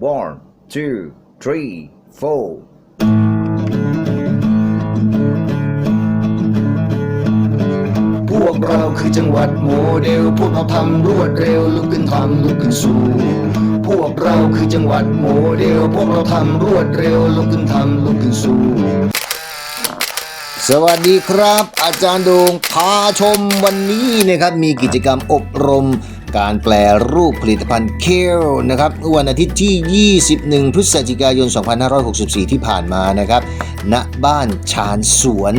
one two three four พวกเราคือจังหวัดโมเดล พวกเราทำรวดเร็ว ลุกขึ้นทำลุกขึ้นสู้ พวกเราคือจังหวัดโมเดล พวกเราทำรวดเร็ว ลุกขึ้นทำลุกขึ้นสู้ สวัสดีครับ อาจารย์โดงพาชมวันนี้นะครับมีกิจกรรมอบรม การแปลรูปผลิตภัณฑ์เคลนะครับวันอาทิตย์ที่ 21 พฤศจิกายน 2564 ที่ผ่านมานะครับณบ้านชานสวน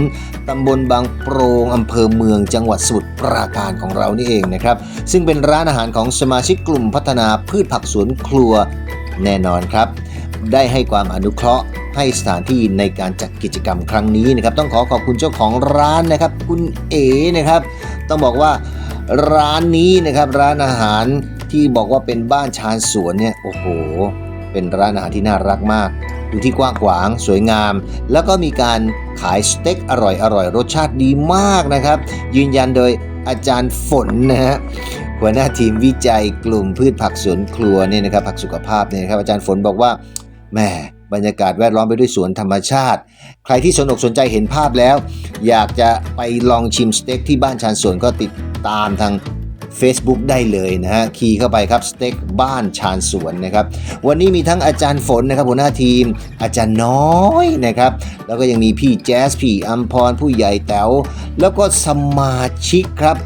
ตำบลบางโปรงอำเภอเมืองจังหวัดสมุทรปราการของเรานี่เองนะครับ ซึ่งเป็นร้านอาหารของสมาชิกกลุ่มพัฒนาพืชผักสวนครัวแน่นอนครับ ได้ให้ความอนุเคราะห์ให้สถานที่ในการจัดกิจกรรมครั้งนี้นะครับ ต้องขอขอบคุณเจ้าของร้านนะครับ คุณเอ๋นะครับ ต้องบอกว่าร้านนี้นะครับร้านอาหารที่บอกว่าเป็นบ้านชานสวนเนี่ยโอ้โห เป็นร้านอาหารที่น่ารักมาก ดูที่กว้างขวางสวยงาม แล้วก็มีการขายสเต็กอร่อยอร่อยรสชาติดีมากนะครับ ยืนยันโดยอาจารย์ฝนนะฮะหัวหน้าทีมวิจัยกลุ่มพืชผักสวนครัวเนี่ยนะครับผักสุขภาพเนี่ยนะครับอาจารย์ฝนบอกว่า แม่บรรยากาศแวดล้อมไปด้วยสวนธรรมชาติ ใครที่สนอกสนใจเห็นภาพแล้ว อยากจะไปลองชิมสเต็กที่บ้านชานสวนก็ติดตามทาง Facebook ได้เลยนะฮะ คีย์เข้าไปครับสเต็กบ้านชานสวนนะครับ วันนี้มีทั้งอาจารย์ฝนนะครับหัวหน้าทีม อาจารย์น้อยนะครับ แล้วก็ยังมีพี่แจ๊สพี่อัมพรผู้ใหญ่แต๋วแล้วก็สมาชิกครับ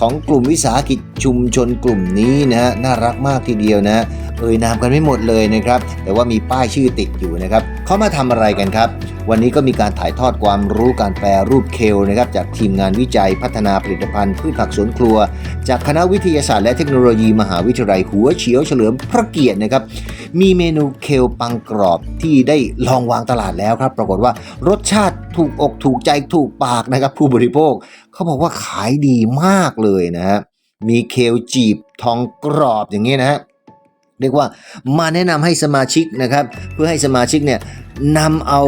ของกลุ่มวิสาหกิจชุมชนกลุ่มนี้นะฮะน่ารักมากทีเดียวนะเอ่ยนามกันไม่หมดเลยนะครับ แต่ว่ามีป้ายชื่อติดอยู่นะครับเขามาทำอะไรกันครับ วันนี้ก็มีการถ่ายทอดความรู้การแปลรูปเคลนะครับจากทีมงานวิจัยพัฒนาผลิตภัณฑ์พืชผักสวนครัว จากคณะวิทยาศาสตร์และเทคโนโลยีมหาวิทยาลัยหัวเฉียวเฉลิมพระเกียรตินะครับมีเมนูเคลปังกรอบที่ได้ลองวางตลาดแล้วครับ ปรากฏว่ารสชาติถูกอกถูกใจถูกปากนะครับผู้บริโภค เขาบอกว่าขายดีมากเลยนะฮะมีเคลจีบทองกรอบอย่างนี้นะฮะเรียกว่ามาแนะนำให้สมาชิกนะครับ เพื่อให้สมาชิกเนี่ยนำเอา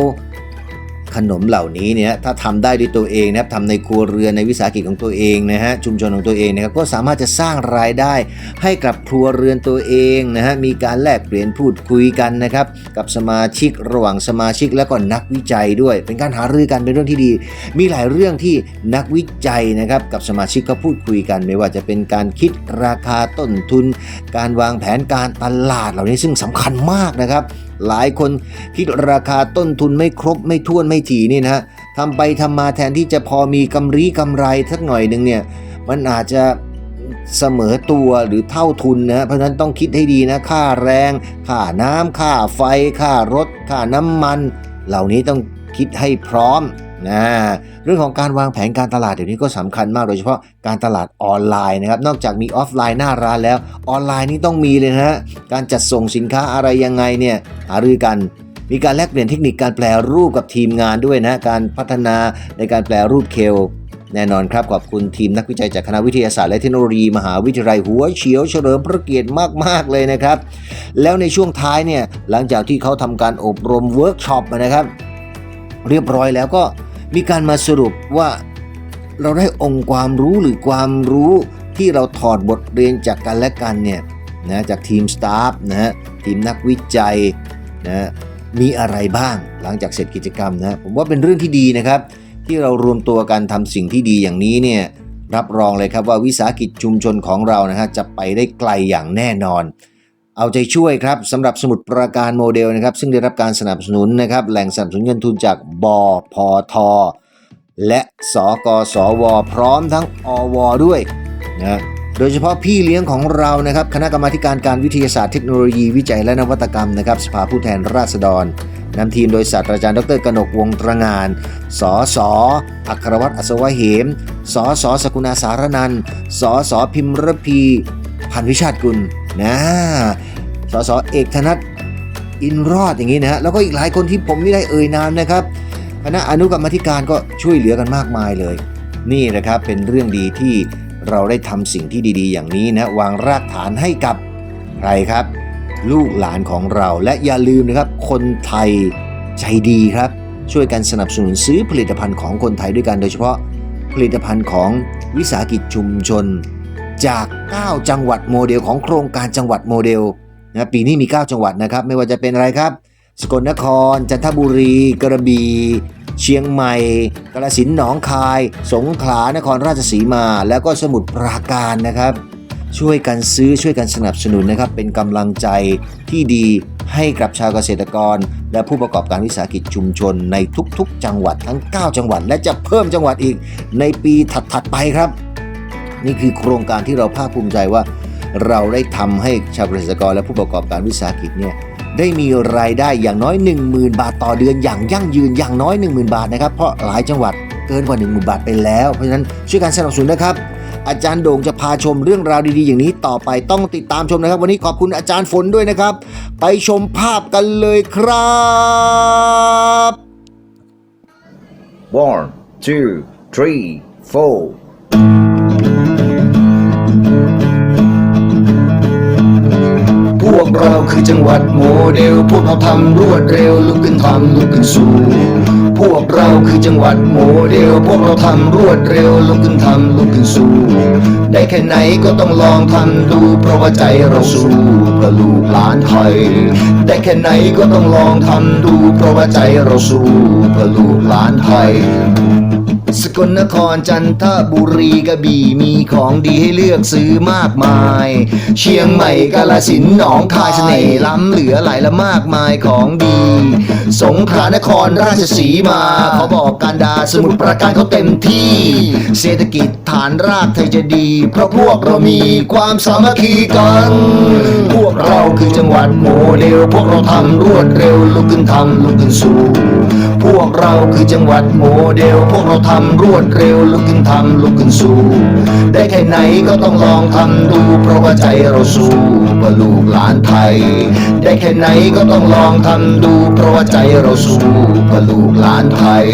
ขนมเหล่านี้เนี่ยถ้าทำได้ด้วยตัวเองนะครับทำในครัวเรือนในวิสาหกิจของตัวเองนะฮะชุมชนของตัวเองนะครับก็สามารถจะสร้างรายได้ให้กับครัวเรือนตัวเองนะฮะมีการแลกเปลี่ยนพูดคุยกันนะครับกับสมาชิกระหว่างสมาชิกแล้วก็นักวิจัยด้วย เป็นการหารือกันเป็นเรื่องที่ดี มีหลายเรื่องที่นักวิจัยนะครับกับสมาชิกก็พูดคุยกัน ไม่ว่าจะเป็นการคิดราคาต้นทุน การวางแผนการตลาดเหล่านี้ซึ่งสำคัญมากนะครับ หลายคนคิดราคาต้นทุนไม่ครบไม่ท้วนไม่ถี่นี่นะฮะทำไปทำมาแทนที่จะพอมีกำไรกำไรสักหน่อยหนึ่งเนี่ยมันอาจจะเสมอตัวหรือเท่าทุนนะฮะเพราะฉะนั้นต้องคิดให้ดีนะค่าแรงค่าน้ำค่าไฟ ค่ารถ ค่าน้ำมัน เหล่านี้ต้องคิดให้พร้อม นะเรื่องของการวางแผนการตลาดเดี๋ยวนี้ก็สำคัญมากโดยเฉพาะการตลาดออนไลน์นะครับ นอกจากมีออฟไลน์หน้าร้านแล้วออนไลน์นี่ต้องมีเลยนะฮะการจัดส่งสินค้าอะไรยังไงเนี่ยหารือกันมีการแลกเปลี่ยนเทคนิคการแปลรูปกับทีมงานด้วยนะการพัฒนาในการแปลรูปเคลแน่นอนครับขอบคุณทีมนักวิจัยจากคณะวิทยาศาสตร์และเทคโนโลยี มหาวิทยาลัยหัวเฉียวเฉลิมพระเกียรติมาก ๆ เลยนะครับ แล้วในช่วงท้ายเนี่ยหลังจากที่เขาทำการอบรมเวิร์กช็อปนะครับ เรียบร้อยแล้วก็ มีการมาสรุปว่าเราได้องค์ความรู้หรือความรู้ที่เราถอดบทเรียนจากกันและกันเนี่ยนะจากทีมสตาฟนะฮะทีมนักวิจัยนะมีอะไรบ้างหลังจากเสร็จกิจกรรมนะผมว่าเป็นเรื่องที่ดีนะครับ ที่เรารวมตัวกันทำสิ่งที่ดีอย่างนี้เนี่ยรับรองเลยครับว่าวิสาหกิจชุมชนของเรานะฮะจะไปได้ไกลอย่างแน่นอน เอาใจช่วยครับสำหรับสมุดประการโมเดลนะครับ ซึ่งได้รับการสนับสนุนนะครับแหล่งสนับสนุนเงินทุนจากบพทและสกสว พร้อมทั้งอว ด้วยนะโดยเฉพาะพี่เลี้ยงของเรานะครับ คณะกรรมาการการวิทยาศาสตร์เทคโนโลยีวิจัยและนวัตกรรมนะครับ สภาผู้แทนราษฎรนำทีมโดยศาสตราจารย์ดรกนกวงตระงาน สส อัครวัตรอัศวะเหม สส สกุณาสารนันท์สส พิมรพี พันวิชาติกุล นะสสเอกธนัทอินรอดอย่างนี้นะฮะแล้วก็อีกหลายคนที่ผมไม่ได้เอ่ยนามนะครับคณะอนุกรรมธิการก็ช่วยเหลือกันมากมายเลย นี่นะครับเป็นเรื่องดีที่เราได้ทำสิ่งที่ดีๆ อย่างนี้นะวางรากฐานให้กับใครครับ ลูกหลานของเราและอย่าลืมนะครับ คนไทยใจดีครับ ช่วยกันสนับสนุนซื้อผลิตภัณฑ์ของคนไทยด้วยกันโดยเฉพาะผลิตภัณฑ์ของวิสาหกิจชุมชน จาก 9 จังหวัดโมเดลของโครงการจังหวัดโมเดลนะปีนี้มี 9 จังหวัดนะครับ ไม่ว่าจะเป็นอะไรครับ สกลนคร จันทบุรี กระบี่เชียงใหม่กาฬสินหนองคาย สงขลานครราชสีมา แล้วก็สมุทรปราการนะครับ ช่วยกันซื้อช่วยกันสนับสนุนนะครับ เป็นกำลังใจที่ดีให้กับชาวเกษตรกร และผู้ประกอบการวิสาหกิจชุมชนในทุกๆ จังหวัดทั้ง 9 จังหวัด และจะเพิ่มจังหวัดอีกในปีถัดๆไปครับ นี่คือโครงการที่เราภาคภูมิใจว่าเราได้ทำให้ชาวเกษตรกรและผู้ประกอบการวิสาหกิจเนี่ยได้มีรายได้อย่างน้อย 10,000 บาทต่อเดือนอย่างยั่งยืนอย่างน้อย 10,000 บาทนะครับเพราะหลายจังหวัดเกินกว่า 10,000 บาทไปแล้ว เพราะฉะนั้นช่วยกันสนับสนุนนะครับ อาจารย์โด่งจะพาชมเรื่องราวดีๆ อย่างนี้ต่อไปต้องติดตามชมนะครับ วันนี้ขอบคุณอาจารย์ฝนด้วยนะครับ ไปชมภาพกันเลยครับ one two three four เราคือจังหวัดโมเดล พวกเราทำรวดเร็วลุกขึ้นทำลุกขึ้นสู้พวกเราคือจังหวัดโมเดล พวกเราทำรวดเร็วลุกขึ้นทำลุกขึ้นสู้ได้แค่ไหนก็ต้องลองทำดู เพราะว่าใจเราสู้เพื่อลูกหลานไทยได้แค่ไหนก็ต้องลองทำดู เพราะว่าใจเราสู้เพื่อลูกหลานไทย กลนครจันทบุรีกระบี่มีของดีให้เลือกซื้อมากมาย เชียงใหม่กาลสินหนองคายเสน่ห์ล้ำเหลือหลายละมากมายของดี สงขลานครราชสีมาเขาบอกการดาสมุทรปราการเขาเต็มที่ เศรษฐกิจฐานรากไทยจะดี เพราะพวกเรามีความสามัคคีกัน พวกเราคือจังหวัดโมเดลพวกเราทำรวดเร็วลุกขึ้นทำลุกขึ้นสู้ พวกเราคือจังหวัดโมเดลพวกเราทำรวดเร็วลุกขึ้นทำลุกขึ้นสู้ ได้แค่ไหนก็ต้องลองทำดู เพราะว่าใจเราสู้เพื่อลูกหลานไทย ได้แค่ไหนก็ต้องลองทำดู เพราะว่าใจเราสู้เพื่อลูกหลานไทย